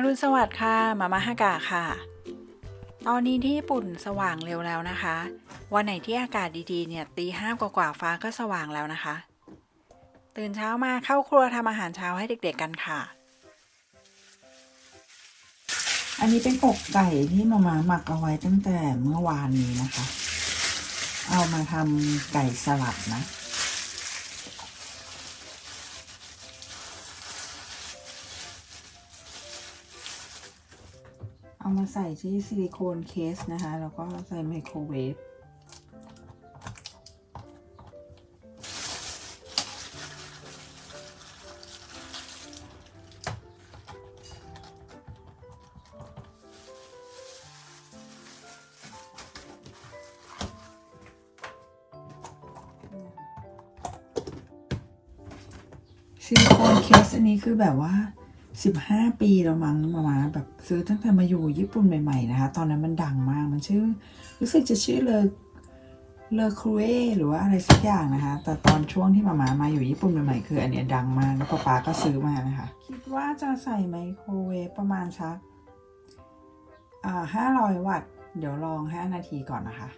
อรุณสวัสดิ์ค่ะ มามาฮากะค่ะ ตอนนี้ที่ญี่ปุ่นสว่างเร็วแล้วนะคะ วันไหนที่อากาศดีๆเนี่ยตีห้ากว่าฟ้าก็สว่างแล้วนะคะ ตื่นเช้ามาเข้าครัวทำอาหารเช้าให้เด็กๆกันค่ะ อันนี้เป็นอกไก่ที่มามาหมักเอาไว้ตั้งแต่เมื่อวานนี้นะคะ เอามาทำไก่สลัดนะ เอามาใส่ที่ซิลิโคนเคสนะคะ แล้วก็ใส่ไมโครเวฟซิลิโคนเคสอันนี้คือแบบว่า 15ปีแล้วมั้งมามาแบบซื้อตั้งแต่มาอยู่ญี่ปุ่นใหม่ๆนะคะ ตอนนั้นมันดังมากมันชื่อ รู้สึกจะชื่อเลอเลอครูเอหรือว่าอะไรสักอย่างนะคะ แต่ตอนช่วงที่มามามาอยู่ญี่ปุ่นใหม่ๆคือ อันเนี้ยดังมากแล้วป๊าป๊าก็ซื้อมานะคะ คิดว่าจะใส่ไมโครเวฟประมาณสักอ่า500วัตต์เดี๋ยวลอง5นาทีก่อนนะคะ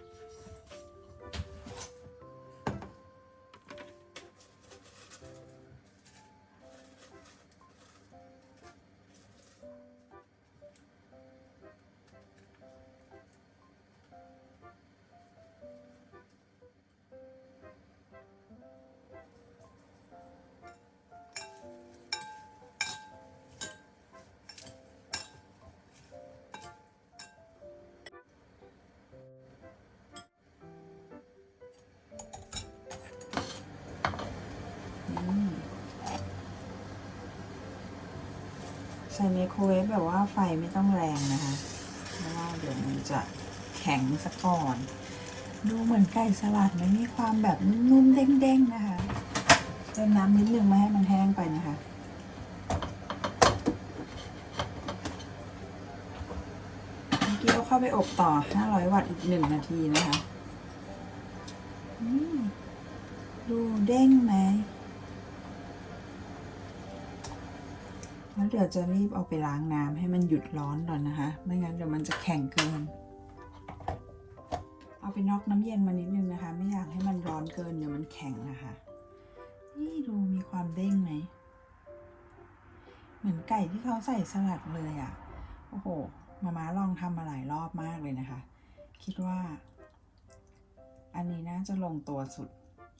ไฟไม่ต้องแรงนะคะเพราะว่าเดี๋ยวมันจะแข็งซะก่อน ดูเหมือนไก่สลัดไหมมีความแบบนุ่มๆเด้งๆนะคะเติมน้ำนิดนึงม่ให้มันแห้งไปนะคะเมื่อกี้เอาเข้าไปอบต่อ 500 วัตต์อีกหนึ่งนาทีนะคะดูเด้งไหม แล้ว เดี๋ยวจะรีบเอาไปล้างน้ำให้มันหยุดร้อนก่อนนะคะ ไม่งั้นเดี๋ยวมันจะแข็งเกิน เอาไปนอกน้ำเย็นมานิดนึงนะคะ ไม่อยากให้มันร้อนเกินเดี๋ยวมันแข็งนะคะ นี่ดูมีความเด้งไหม เหมือนไก่ที่เขาใส่สลัดเลยอะ่ะ โอ้โห มาม่าลองทำมาหลายรอบมากเลยนะคะ คิดว่า อันนี้น่าจะลงตัวสุด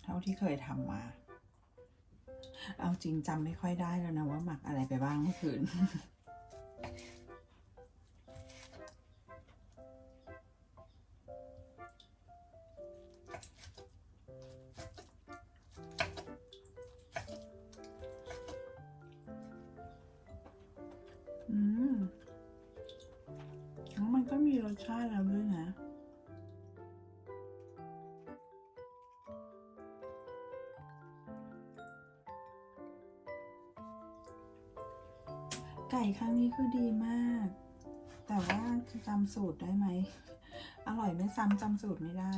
เท่าที่เคยทำมา เอาจริงจำไม่ค่อยได้แล้วนะว่าหมักอะไรไปบ้างเมื่อคืนอืมแล้วมันก็มีรสชาติแล้วด้วยนะ ก่ครั้งนี้คือดีมาก แต่ว่าจะจำสูตรได้ไหม อร่อยไม่ซ้ำจำสูตรไม่ได้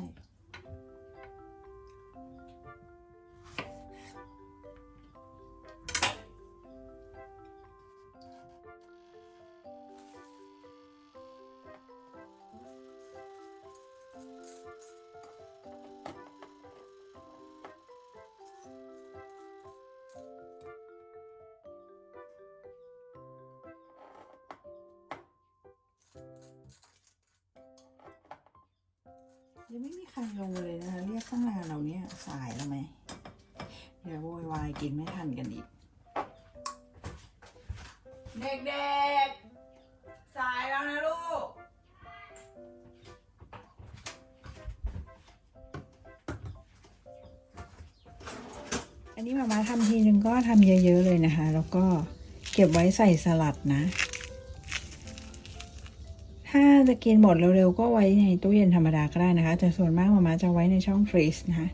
ยังไม่มีใครลงเลยนะคะ เรียกตั้งนานเราเนี่ยสายแล้วไหมเดี๋ยวโวยวายกินไม่ทันกันอีก เด็กๆ สายแล้วนะลูก อันนี้มามาทำทีนึงก็ทำเยอะๆเลยนะคะ แล้วก็เก็บไว้ใส่สลัดนะาจะกินหมดเร็วๆ ก็ไว้ในตู้เย็นธรรมดาก็ได้นะคะ แต่ส่วนมากมามาจะไว้ในช่องฟรีซนะคะ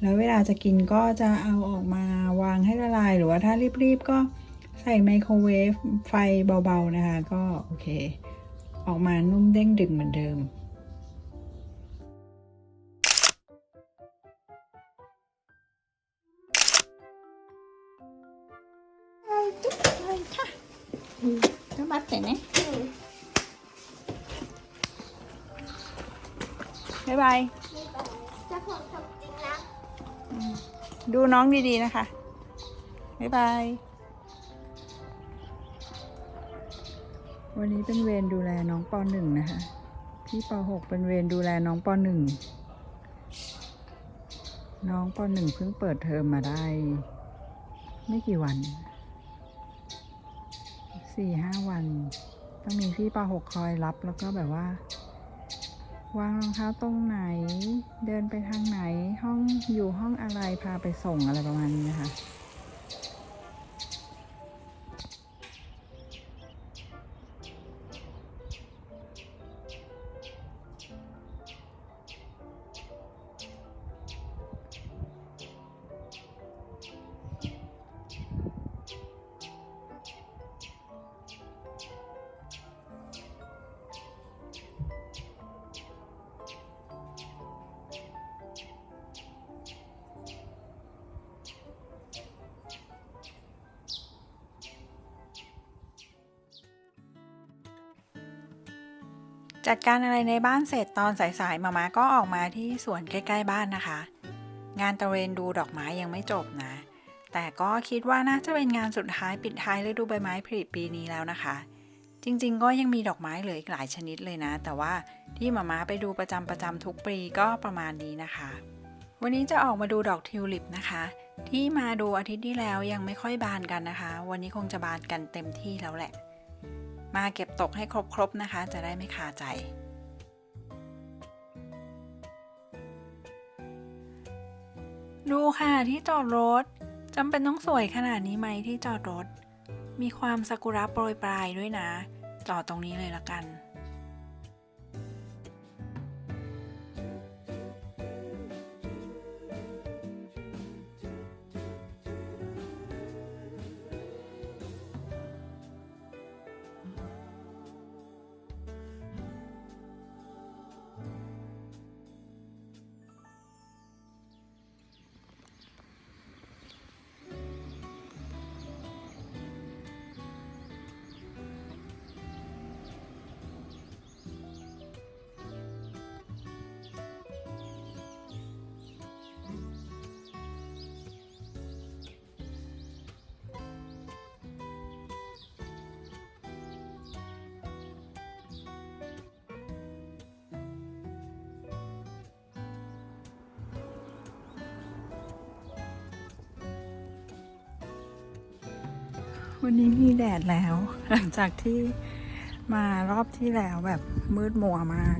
แล้วเวลาจะกินก็จะเอาออกมาวางให้ละลาย หรือว่าถ้ารีบๆ ก็ใส่ไมโครเวฟไฟเบาๆนะคะ ก็โอเค ออกมานุ่มเด้งดึงเหมือนเดิมทุกเลยค่ะก็มัดใส่ไหม บ๊ายบายจะผมทำจริงนะดูน้องดีๆนะคะ บ๊ายบาย วันนี้เป็นเวรดูแลน้องปหนึ่งนะคะ พี่ปหกเป็นเวรดูแลน้องปหนึ่ง น้องปหนึ่งเพิ่งเปิดเทอมมาได้ ไม่กี่วัน สี่ห้าวัน ต้องมีพี่ปหกคอยรับแล้วก็แบบว่า วางรองเท้าตรงไหน เดินไปทางไหน ห้องอยู่ห้องอะไรพาไปส่งอะไรประมาณนี้นะคะ จัดการอะไรในบ้านเสร็จตอนสายๆมามาก็ออกมาที่สวนใกล้ๆบ้านนะคะ งานตะเวนดูดอกไม้ยังไม่จบนะ แต่ก็คิดว่าน่าจะเป็นงานสุดท้ายปิดท้ายฤดูใบไม้ผลิปีนี้แล้วนะคะ จริงๆ ก็ยังมีดอกไม้เหลืออีกหลายชนิดเลยนะ แต่ว่าที่มาม่าไปดูประจำประจำทุกปีก็ประมาณนี้นะคะ วันนี้จะออกมาดูดอกทิวลิปนะคะ ที่มาดูอาทิตย์ที่แล้วยังไม่ค่อยบานกันนะคะ วันนี้คงจะบานกันเต็มที่แล้วแหละ มาเก็บตกให้ครบๆนะคะ จะได้ไม่คาใจ ดูค่ะที่จอดรถจำเป็นต้องสวยขนาดนี้ไหมที่จอดรถ มีความซากุระโปรยปลายด้วยนะ จอดตรงนี้เลยละกัน วันนี้มีแดดแล้ว หลังจากที่มารอบที่แล้วแบบมืดมัวมาก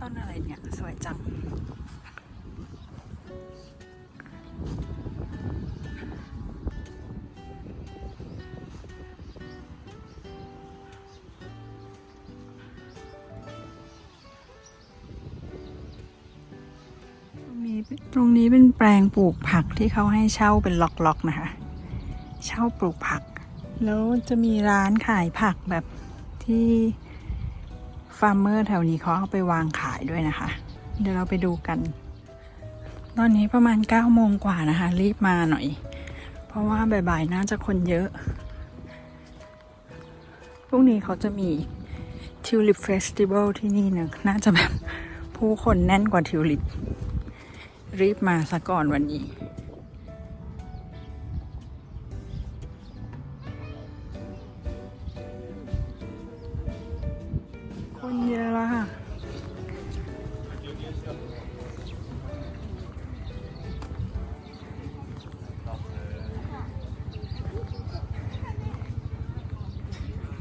ต้นอะไรเนี่ย สวยจัง งปลูกผักที่เขาให้เช่าเป็นล็อกๆนะคะ เช่าปลูกผัก แล้วจะมีร้านขายผักแบบที่ฟาร์มเมอร์แถวนี้เขาเอาไปวางขายด้วยนะคะ เดี๋ยวเราไปดูกัน ตอนนี้ประมาณ9ก้าโมงกว่านะคะ รีบมาหน่อย เพราะว่าบ่ายๆน่าจะคนเยอะ พรุ่งนี้เขาจะมีทิวลิปเฟสติวัลที่นี่นะน่าจะแบบผู้คนแน่นกว่าทิวลิป รีบมาซะก่อนวันนี้ คนเยอะแล้วค่ะ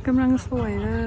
กำลังสวยเลย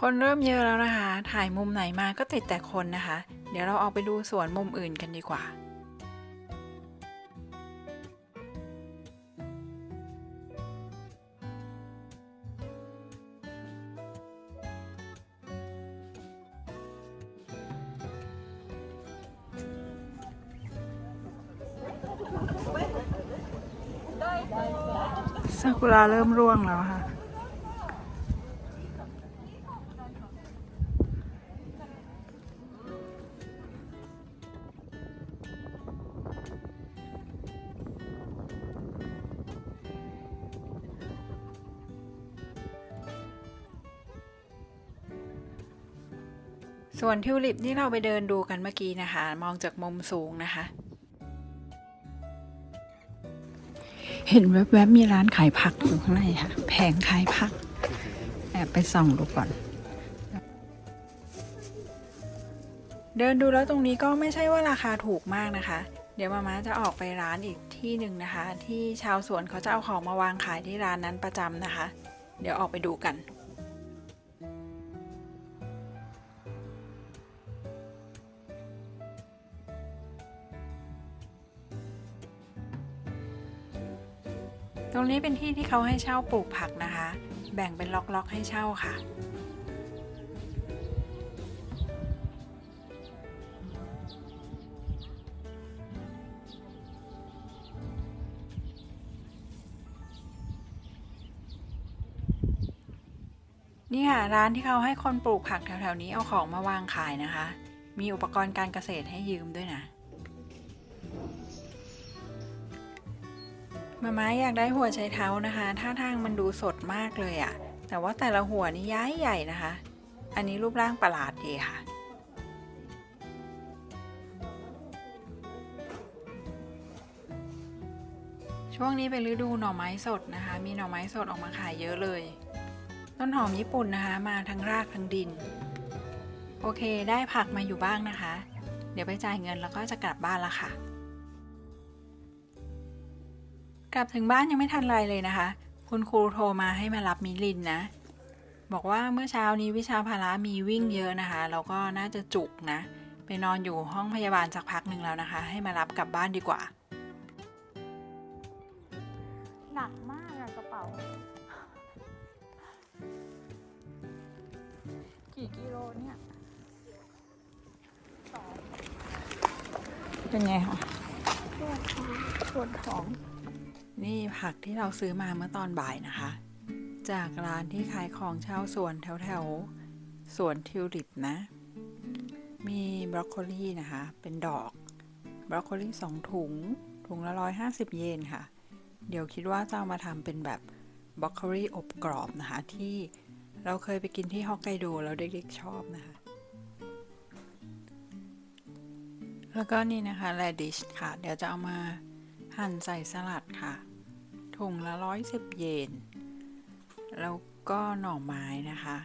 คนเริ่มเยอะแล้วนะคะ ถ่ายมุมไหนมาก็ติดแต่คนนะคะ เดี๋ยวเราออกไปดูสวนมุมอื่นกันดีกว่าซากุระเริ่มร่วงแล้วค่ะ ส่วนทิวลิปที่เราไปเดินดูกันเมื่อกี้นะคะ มองจากมุมสูงนะคะ เห็นแวบๆมีร้านขายผักอยู่ข้างในค่ะ แผงขายผัก แอบไปส่องดูก่อน เดินดูแล้วตรงนี้ก็ไม่ใช่ว่าราคาถูกมากนะคะ เดี๋ยวมาม่าจะออกไปร้านอีกที่หนึ่งนะคะ ที่ชาวสวนเขาจะเอาของมาวางขายที่ร้านนั้นประจำนะคะ เดี๋ยวออกไปดูกัน รงนี้เป็นที่ที่เขาให้เช่าปลูกผักนะคะ แบ่งเป็นล็อกๆให้เช่าค่ะ นี่ค่ะร้านที่เขาให้คนปลูกผักแถวๆนี้เอาของมาวางขายนะคะ มีอุปกรณ์การเกษตรให้ยืมด้วยนะ มาม้าอยากได้หัวไชเท้านะคะท่าทางมันดูสดมากเลยอะแต่ว่าแต่ละหัวนี่ย้ายใหญ่นะคะ อันนี้รูปร่างประหลาดดีค่ะ ช่วงนี้เป็นฤดูหน่อไม้สดนะคะ มีหน่อไม้สดออกมาขายเยอะเลย ต้นหอมญี่ปุ่นนะคะ มาทั้งรากทั้งดิน โอเคได้ผักมาอยู่บ้างนะคะ เดี๋ยวไปจ่ายเงินแล้วก็จะกลับบ้านละค่ะ กลับถึงบ้านยังไม่ทันไรเลยนะคะ คุณครูโทรมาให้มารับมิลินนะ บอกว่าเมื่อเช้านี้วิชาพละมีวิ่งเยอะนะคะ แล้วก็น่าจะจุกนะ ไปนอนอยู่ห้องพยาบาลสักพักหนึ่งแล้วนะคะ ให้มารับกลับบ้านดีกว่า หนักมากอะกระเป๋า กี่กิโลเนี่ยเป็นไงคะปวดท้อง นี่ผักที่เราซื้อมาเมื่อตอนบ่ายนะคะ จากร้านที่ขายของเช่าสวนแถวแถวๆสวนทิวลิปนะ มีบรอกโคลีนะคะ เป็นดอก บรอกโคลีสองถุง ถุงละร้อยห้าสิบเยนค่ะ เดี๋ยวคิดว่าจะเอามาทำเป็นแบบบรอกโคลีอบกรอบนะคะ ที่เราเคยไปกินที่ฮอกไกโดแล้วเด็กๆชอบนะคะ แล้วก็นี่นะคะแรดิชค่ะ เดี๋ยวจะเอามา หั่นใส่สลัดค่ะ ถุงละร้อยสิบเยน แล้วก็หน่อไม้นะคะ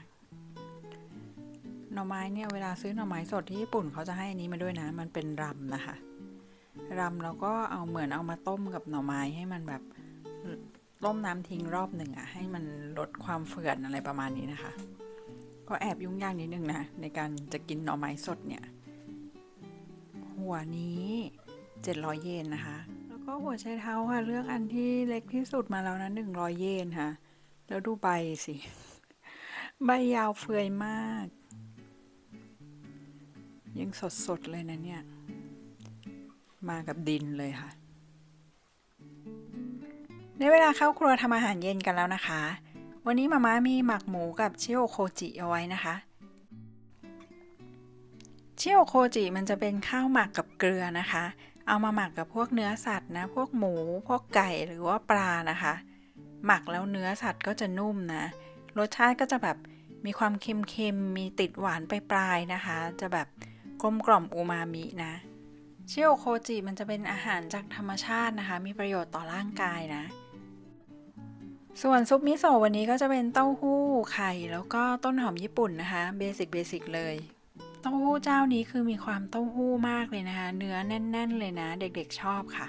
หน่อไม้เนี่ยเวลาซื้อหน่อไม้สดที่ญี่ปุ่นเขาจะให้อันนี้มาด้วยนะ มันเป็นรำนะคะรำแล้วก็เอาเหมือนเอามาต้มกับหน่อไม้ให้มันแบบต้มน้ำทิ้งรอบหนึ่งอะให้มันลดความเฟื่อนอะไรประมาณนี้นะคะ ก็แอบยุ่งยากนิดนึงนะในการจะกินหน่อไม้สดเนี่ย หัวนี้ 700 เยนนะคะ หัวไชเท้าค่ะเลือกอันที่เล็กที่สุดมาแล้วนะ100เยนค่ะ แล้วดูใบสิ ใบยาวเฟือยมาก ยังสดๆเลยนะเนี่ย มากับดินเลยค่ะในเวลาเข้าครัวทำอาหารเย็นกันแล้วนะคะ วันนี้มาม่ามีหมักหมูกับชิโอโคจิเอาไว้นะคะชิโอโคจิมันจะเป็นข้าวหมักกับเกลือนะคะ เอามาหมักกับพวกเนื้อสัตว์นะ พวกหมู พวกไก่หรือว่าปลานะคะ หมักแล้วเนื้อสัตว์ก็จะนุ่มนะ รสชาติก็จะแบบมีความเค็มๆ มีติดหวานปลายๆนะคะ จะแบบกลมกล่อมอูมามินะชิโอโคจิมันจะเป็นอาหารจากธรรมชาตินะคะ มีประโยชน์ต่อร่างกายนะ ส่วนซุปมิโซะวันนี้ก็จะเป็นเต้าหู้ไข่ แล้วก็ต้นหอมญี่ปุ่นนะคะ เบสิกเบสิกเลย เต้าหู้เจ้านี้คือมีความเต้าหู้มากเลยนะคะ เนื้อแน่น ๆ เลยนะ เด็กๆชอบค่ะ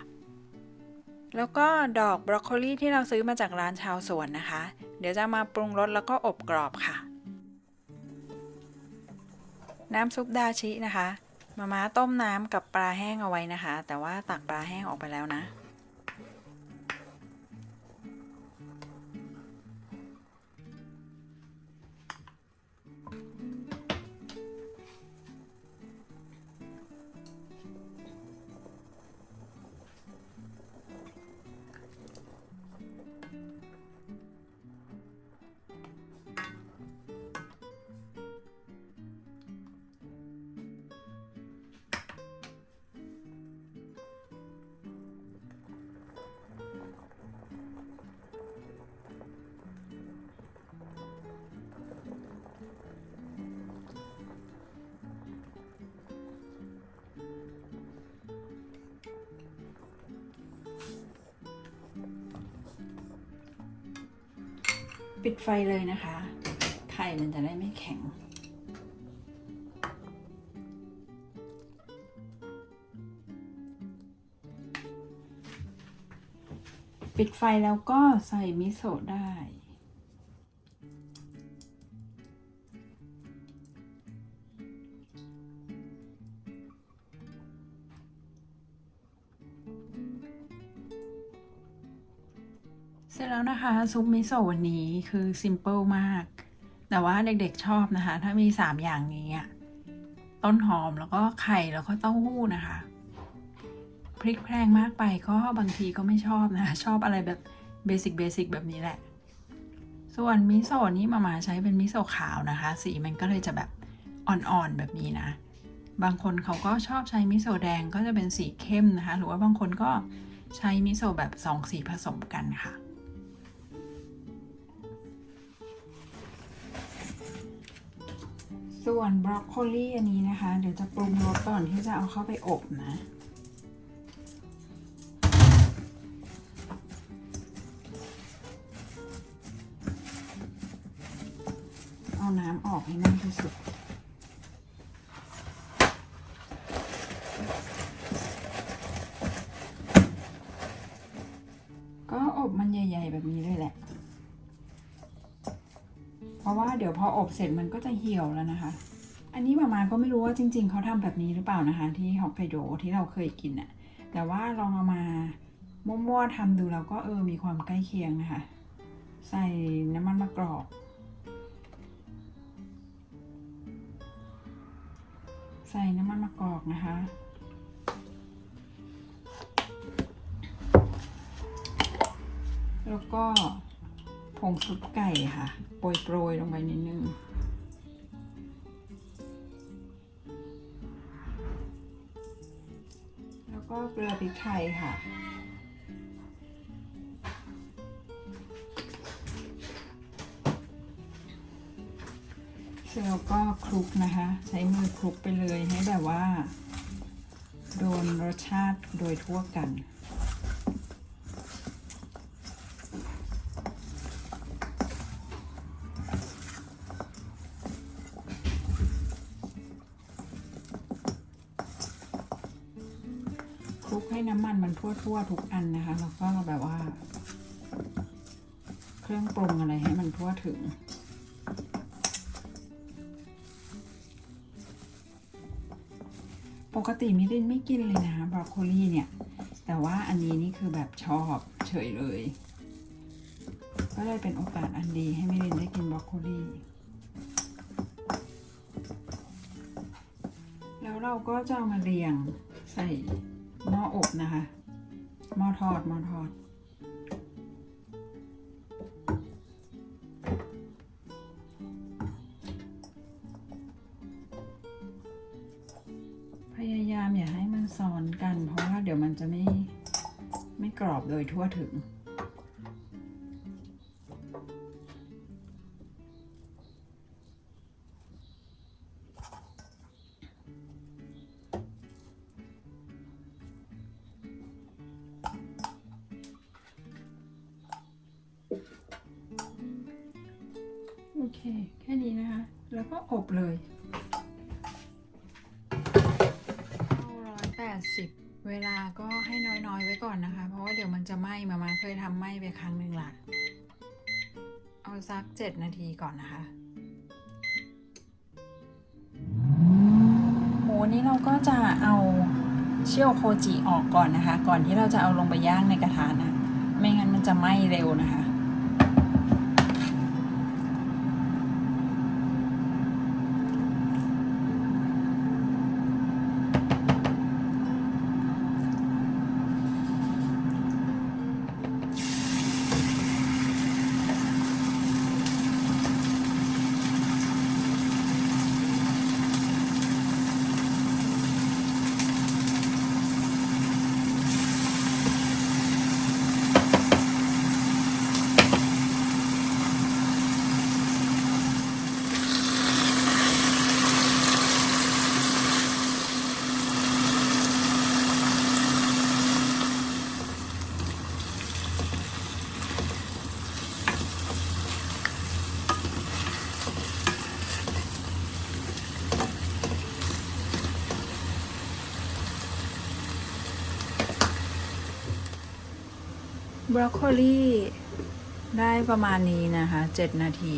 แล้วก็ดอกบรอกโคลีที่เราซื้อมาจากร้านชาวสวนนะคะ เดี๋ยวจะมาปรุงรสแล้วก็อบกรอบค่ะ น้ำซุปดาชินะคะ มาม่าต้มน้ำกับปลาแห้งเอาไว้นะคะ แต่ว่าตักปลาแห้งออกไปแล้วนะ ปิดไฟเลยนะคะ ไข่มันจะได้ไม่แข็ง ปิดไฟแล้วก็ใส่มิโซะได้ เสร็จแล้วนะคะ ซุปมิโซะวันนี้คือซิมเ l ิลมาก แต่ว่าเด็กๆชอบนะคะ ถ้ามี 3 อย่างนี้ต้นหอมแล้วก็ไข่แล้วก็เต้าหู้นะคะ พริกแพงมากไปก็บางทีก็ไม่ชอบนะคะ ชอบอะไรแบบเบสิกเบสิกแบบนี้แหละ ส่วนมิโซะนี้มามาใช้เป็นมิโซะขาวนะคะ สีมันก็เลยจะแบบอ่อนๆแบบนี้นะ บางคนเขาก็ชอบใช้มิโซะแดงก็จะเป็นสีเข้มนะคะ หรือว่าบางคนก็ใช้มิโซะแบบสองสีผสมกันค่ะ ส่วนบรอกโคลีอันนี้นะคะ เดี๋ยวจะปรุงรสก่อนที่จะเอาเข้าไปอบนะเอาน้ำออกให้มากที่สุด เดี๋ยวพออบเสร็จมันก็จะเหี่ยวแล้วนะคะ อันนี้มามาก็ไม่รู้ว่าจริง ๆเขาทำแบบนี้หรือเปล่านะคะ ที่ฮอกไกโดที่เราเคยกินอะแต่ว่าลองเอามามั่วๆทำดูแล้วก็เออมีความใกล้เคียงนะคะ ใส่น้ำมันมะกรอกใส่น้ำมันมะกอกนะคะ แล้วก็ งซุปไก่ค่ะ โปรยโปรยลงไปนิดนึง แล้วก็เกลือพริกไทยค่ะเร็จแล้วก็คลุกนะคะ ใช้มือคลุกไปเลยให้แบบว่า โดนรสชาติโดยทั่วกัน ทั่วๆทุกอันนะคะ แล้วก็แบบว่า เครื่องปรุงอะไรให้มันทั่วถึงปกติมิรินไม่กินเลยนะคะบรอกโคลีเนี่ย แต่ว่าอันนี้นี่คือแบบชอบเฉยเลย ก็เลยเป็นโอกาสอันดีให้มิรินได้กินบรอกโคลีแล้วเราก็จะเอามาเรียงใส่หม้ออบนะคะ หม้อทอดหม้อทอดพยายามอย่าให้มันซ้อนกัน เพราะว่าเดี๋ยวมันจะไม่ไม่กรอบโดยทั่วถึง เค แค่นี้นะคะ แล้วก็อบเลยร้อยแปดสิบเวลาก็ให้น้อยๆไว้ก่อนนะคะ เพราะว่าเดี๋ยวมันจะไหม้มามาเคยทำไหม้ไปครั้งหนึ่งละเอาสักเจ็ดนาทีก่อนนะคะโหนี่เราก็จะเอาเชี่ยวโคจิออกก่อนนะคะ ก่อนที่เราจะเอาลงไปย่างในกระทะนะ ไม่งั้นมันจะไหม้เร็วนะคะ บรอกโคลีได้ประมาณนี้นะคะเจ็ดนาที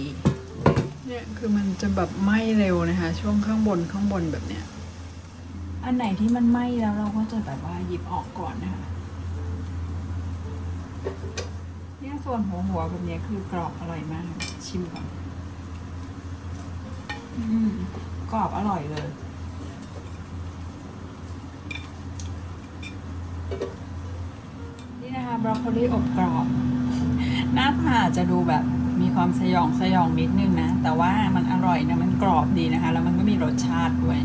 เนี่ยคือมันจะแบบไหม้เร็วนะคะ ช่วงข้างบนข้างบนแบบเนี้ย อันไหนที่มันไหม้แล้วเราก็จะแบบว่าหยิบออกก่อนนะคะ เนี่ยส่วนหัวหัวแบบเนี้ยคือกรอบอร่อยมาก ชิมก่อน อืมกรอบอร่อยเลย บรอกโคลีอบกรอบ หน้าตาอาจจะดูแบบมีความสยองสยองนิดนึงนะ แต่ว่ามันอร่อยนะ มันกรอบดีนะคะ แล้วมันก็มีรสชาติด้วย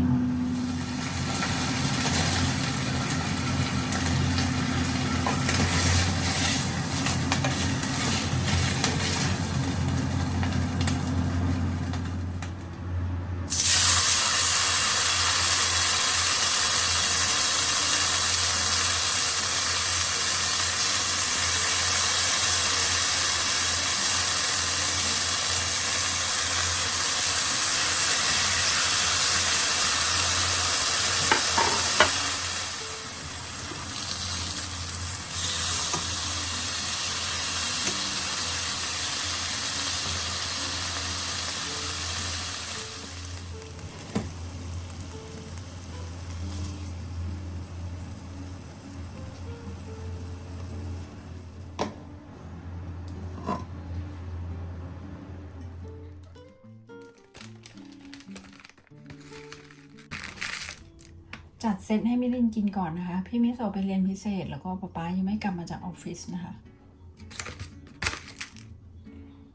ซตให้มิลินกินก่อนนะคะ พี่มิโซไปเรียนพิเศษ แล้วก็ป๊าป๊ายังไม่กลับมาจากออฟฟิศนะคะ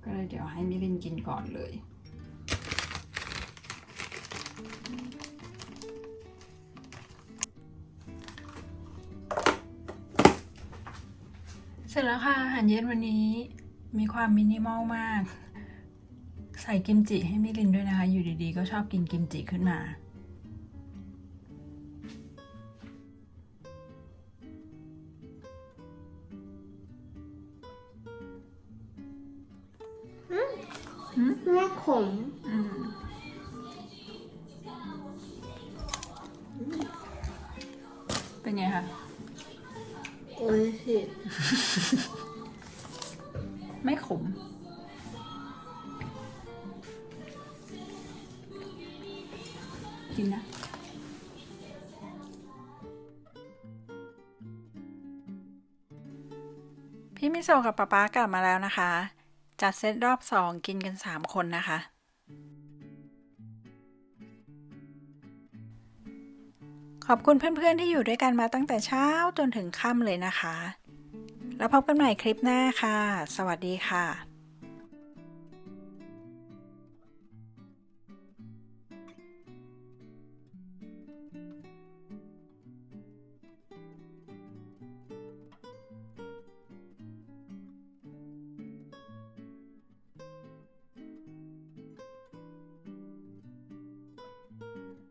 ก็เลยเดี๋ยวให้มิลินกินก่อนเลยเสร็จแล้วค่ะอาหารเย็นวันนี้มีความมินิมอลมาก ใส่กิมจิให้มิลินด้วยนะคะ อยู่ดีๆ ก็ชอบกินกิมจิขึ้นมา ขมอืมเป็นไงคะโอ้ยสิไม่ขม กินนะพี่มิโซะกับป๊าป๊ากลับมาแล้วนะคะ จัดเซตรอบสองกินกันสามคนนะคะ ขอบคุณเพื่อนๆที่อยู่ด้วยกันมาตั้งแต่เช้าจนถึงค่ำเลยนะคะ แล้วพบกันใหม่คลิปหน้าค่ะ สวัสดีค่ะ